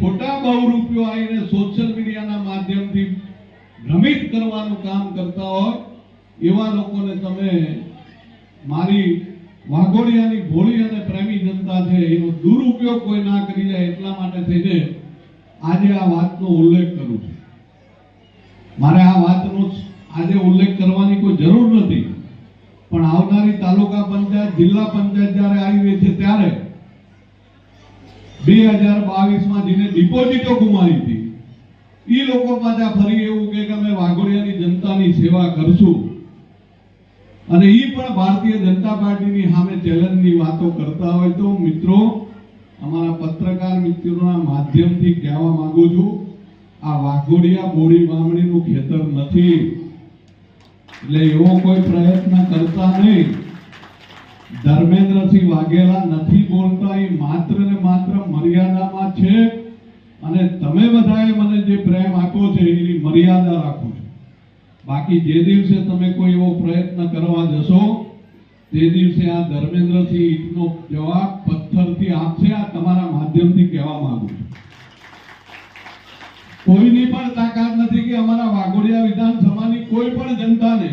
ખોટા બહુરૂપિયો આવીને સોશિયલ મીડિયાના માધ્યમથી ભ્રમિત કરવાનું કામ કરતા હોય, એવા લોકોને તમે મારી વાઘોડિયાની ભોળી અને પ્રેમી જનતા છે, એનો દુરુપયોગ કોઈ ના કરી જાય એટલા માટે થઈને આજે આ વાતનો ઉલ્લેખ કરું છું. મારે આ વાતનો આજે ઉલ્લેખ કરવાની કોઈ જરૂર નથી. પણ આવનારી તાલુકા પંચાયત, જિલ્લા પંચાયત જ્યારે આવી રહી છે ત્યારે બે હજાર બાવીસમાં જેને ડિપોઝિટો ગુમાવી હતી એ લોકો પાછા ફરી એવું કે અમે વાઘોડિયાની જનતાની સેવા કરશું. અને એ પણ ભારતીય જનતા પાર્ટીની સામે ચેલેન્જની વાતો કરતા હોય તો, મિત્રો, અમારા પત્રકાર મિત્રોના માધ્યમથી કહેવા માંગુ છું, આ વાઘોડિયા બોડી બામણીનું ખેતર નથી. એટલે એવો કોઈ પ્રયત્ન કરતા નહીં. ધર્મેન્દ્રસિંહ વાઘેલા નથી બોલતા, એ માત મર્યાદામાં છે અને તમે બધાએ મને જે પ્રેમ આપ્યો છે, એની મર્યાદા રાખું છું. બાકી જે દિવસે તમે કોઈ એવો પ્રયત્ન કરવા જશો, તે દિવસે આ ધર્મેન્દ્રસિંહ ઈટનો જવાબ પથ્થરથી આપશે, આ તમારા માધ્યમથી કહેવા માંગુ છું. કોઈની પણ તાકાત નથી કે અમારા વાઘોડિયા વિધાનસભાની કોઈ પણ જનતાને